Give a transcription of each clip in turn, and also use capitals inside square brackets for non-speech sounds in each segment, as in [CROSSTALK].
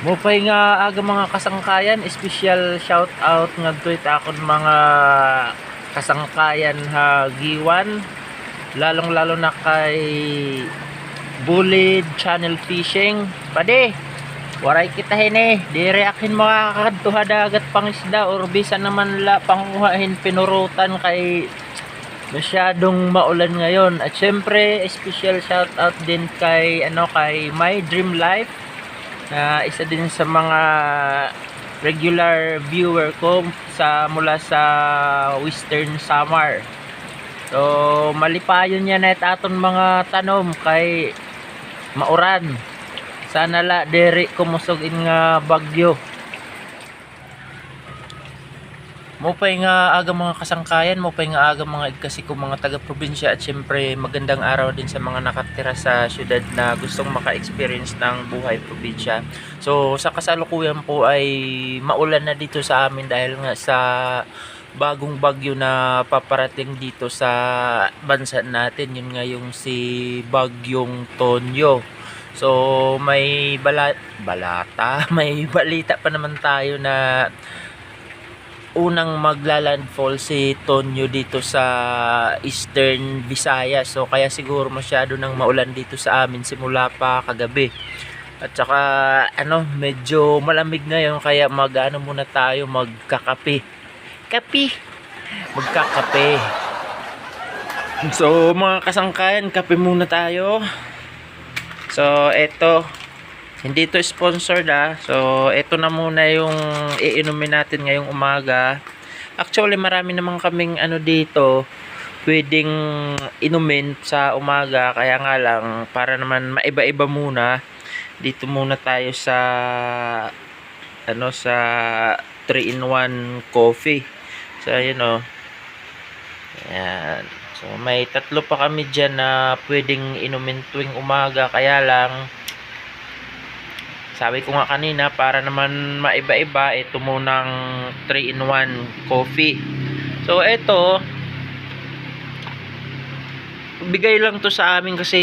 Mupay nga aga mga kasangkayan, special shout out nga tweet akon mga kasangkayan ha giwan lalong lalo na kay Bulid Channel Fishing. Pade, waray kita hini, dire akin makakadtuha dagat pangisda or bisan naman la panguhahin pinurutan kay masyadong maulan ngayon. At syempre, special shout out din kay ano kay My Dream Life na isa din sa mga regular viewer ko sa mula sa Western Samar. So malipayon niya na aton mga tanom kay mauran. Sana la diri kumusog in nga bagyo. Mo pa nga aga mga kasangkayan, mo pa nga aga mga kasi ko mga taga-probinsya at syempre magandang araw din sa mga nakatira sa syudad na gustong maka-experience ng buhay probinsya. So sa kasalukuyan po ay maulan na dito sa amin dahil nga sa bagong bagyo na paparating dito sa bansa natin. Yun nga yung si Bagyong Tonyo. So may bala balata, [LAUGHS] may balita pa naman tayo na unang maglalandfall si Tonyo dito sa Eastern Visayas. So kaya siguro masyado nang maulan dito sa amin simula pa kagabi. At saka ano, medyo malamig ngayon kaya mag-ano muna tayo magkakape. Kape. Magkakape. So mga kasangkayan, kape muna tayo. So eto, hindi to sponsored ah. So, ito na muna yung iinumin natin ngayong umaga. Actually, marami naman kaming ano dito pwedeng inumin sa umaga. Kaya nga lang, para naman maiba-iba muna. Dito muna tayo sa ano sa 3-in-1 coffee. So, ayun o. Ayan. So, may tatlo pa kami dyan na pwedeng inumin tuwing umaga. Kaya lang, sabi ko nga kanina, para naman maiba-iba, ito munang 3-in-1 coffee. So, ito, bigay lang to sa amin kasi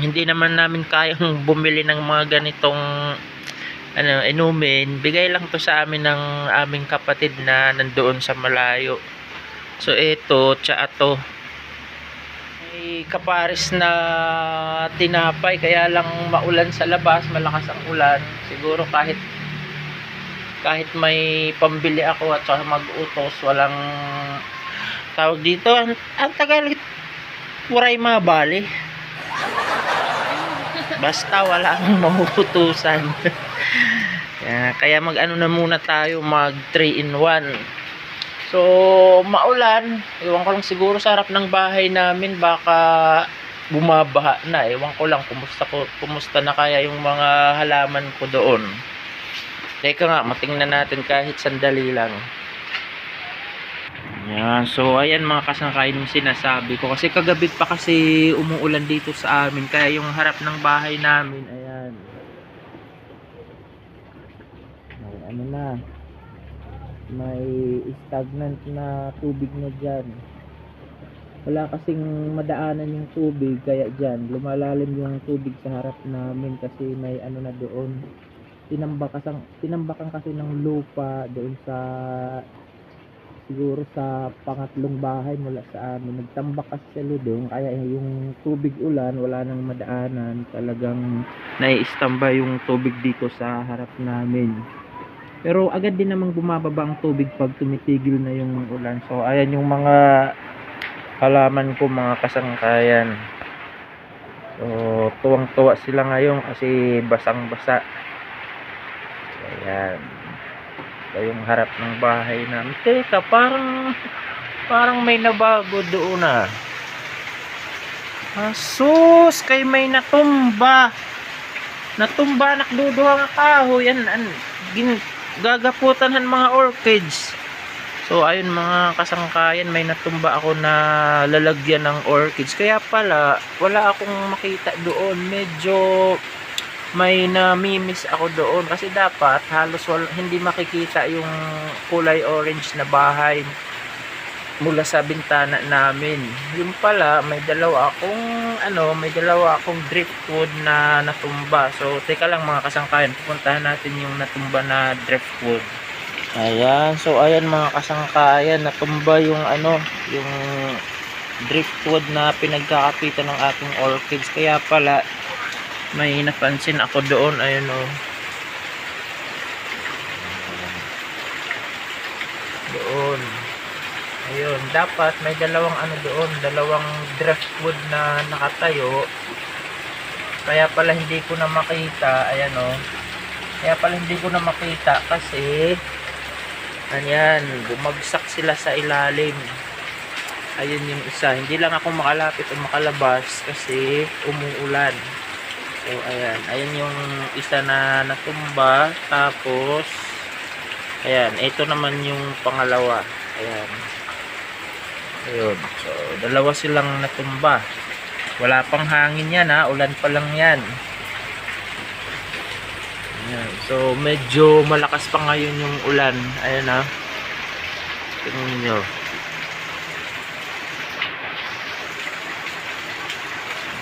hindi naman namin kayang [LAUGHS] bumili ng mga ganitong ano, inumin. Bigay lang to sa amin ng aming kapatid na nandoon sa malayo. So, ito, tsa to. May kapares na tinapay kaya lang maulan sa labas malakas ang ulan. Siguro kahit kahit may pambili ako at saka mag-utos walang tawag dito. Ang, ang tagal waray mabali basta wala akong mahutusan [LAUGHS] kaya, kaya mag ano na muna tayo mag 3 in 1 So, maulan. Ewan ko lang siguro sa harap ng bahay namin baka bumabaha na. Ewan ko lang kumusta, ko, kumusta na kaya yung mga halaman ko doon. Teka nga, matingnan natin kahit sandali lang. Yan. So, ayan mga kasangkain yung sinasabi ko. Kasi kagabi pa kasi umuulan dito sa amin. Kaya yung harap ng bahay namin, ayan. Ay, ano na may stagnant na tubig na dyan. Wala kasing madaanan yung tubig kaya dyan lumalalim yung tubig sa harap namin kasi may ano na doon. Tinambakan, tinambakan kasi ng lupa doon sa siguro sa pangatlong bahay mula sa amin. Nagtambak kasi sila doon kaya yung tubig ulan wala nang madaanan. Talagang nai-stamba yung tubig dito sa harap namin pero agad din namang bumababa ang tubig pag tumitigil na yung ulan. So ayan yung mga halaman ko mga kasangkayan. So tuwang-tuwa sila ngayon kasi basang-basa. Ayan. Ito yung harap ng bahay namin. Teka, parang parang may nabago doon ah. Asus, kay may natumba. Natumba nakduduha nga kahoy. Yan, an, gin, gagaputan han mga orchids. So ayun mga kasangkayan may natumba ako na lalagyan ng orchids. Kaya pala wala akong makita doon. Medyo may namimiss ako doon. Kasi dapat halos wal, hindi makikita yung kulay orange na bahay mula sa bintana namin. Yung pala, may dalawa akong ano, may dalawa akong driftwood na natumba. So, teka lang mga kasangkayan, pupuntahan natin yung natumba na driftwood. Ayan, so ayan mga kasangkayan, natumba yung ano, yung driftwood na pinagkakapitan ng ating orchids. Kaya pala, may napansin ako doon, ayun o. Doon. Ayun, dapat may dalawang ano doon, dalawang driftwood na nakatayo. Kaya pala hindi ko na makita, ayan o. Kaya pala hindi ko na makita kasi Ayan, bumagsak sila sa ilalim. Ayun yung isa. Hindi lang ako makalapit o makalabas kasi umuulan. So, ayan. Ayan yung isa na natumba. Tapos, ayan. Ito naman yung pangalawa. Ayan. Ayun. So, dalawa silang natumba. Wala pang hangin yan ha. Ulan pa lang yan. Ayan. So, medyo malakas pa ngayon yung ulan. Ayan ha. Tingnan nyo.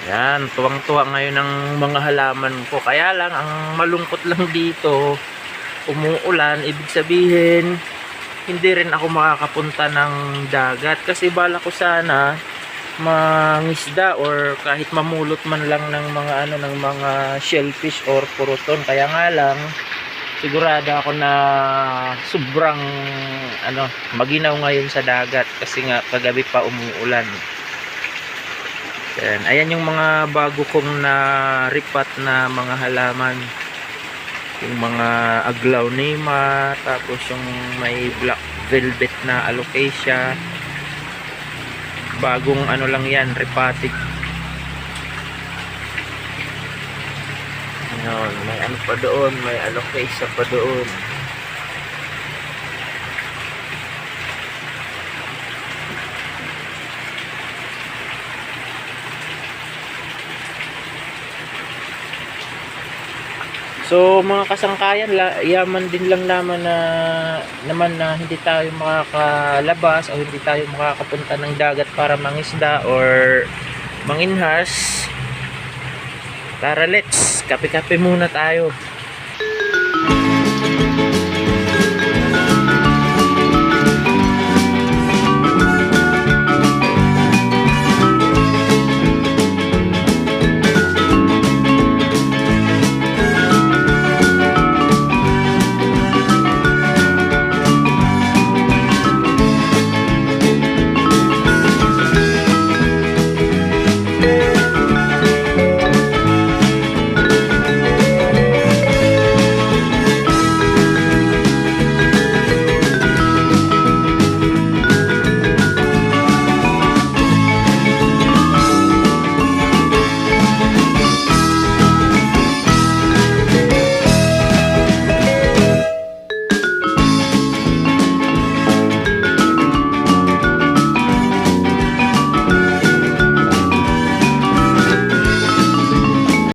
Ayan, tuwang-tuwa ngayon ang mga halaman ko. Kaya lang, ang malungkot lang dito, umuulan, ibig sabihin, hindi rin ako makakapunta ng dagat. Kasi bala ko sana, mangisda or kahit mamulot man lang ng mga ano ng mga shellfish or puruton kaya nga lang sigurado ako na sobrang ano maginaw ngayon sa dagat. Kasi nga kagabi pa umuulan. Ayan, ayan yung mga bago kong na ripat na mga halaman yung mga aglaw nema tapos yung may black velvet na alocasia bagong ano lang yan repatic Ayun, may ano pa doon may alocasia pa doon So mga kasangkayan, yaman din lang naman na naman na hindi tayo makakalabas o hindi tayo makakapunta ng dagat para mangisda or manginhas. Tara let's, kape-kape muna tayo.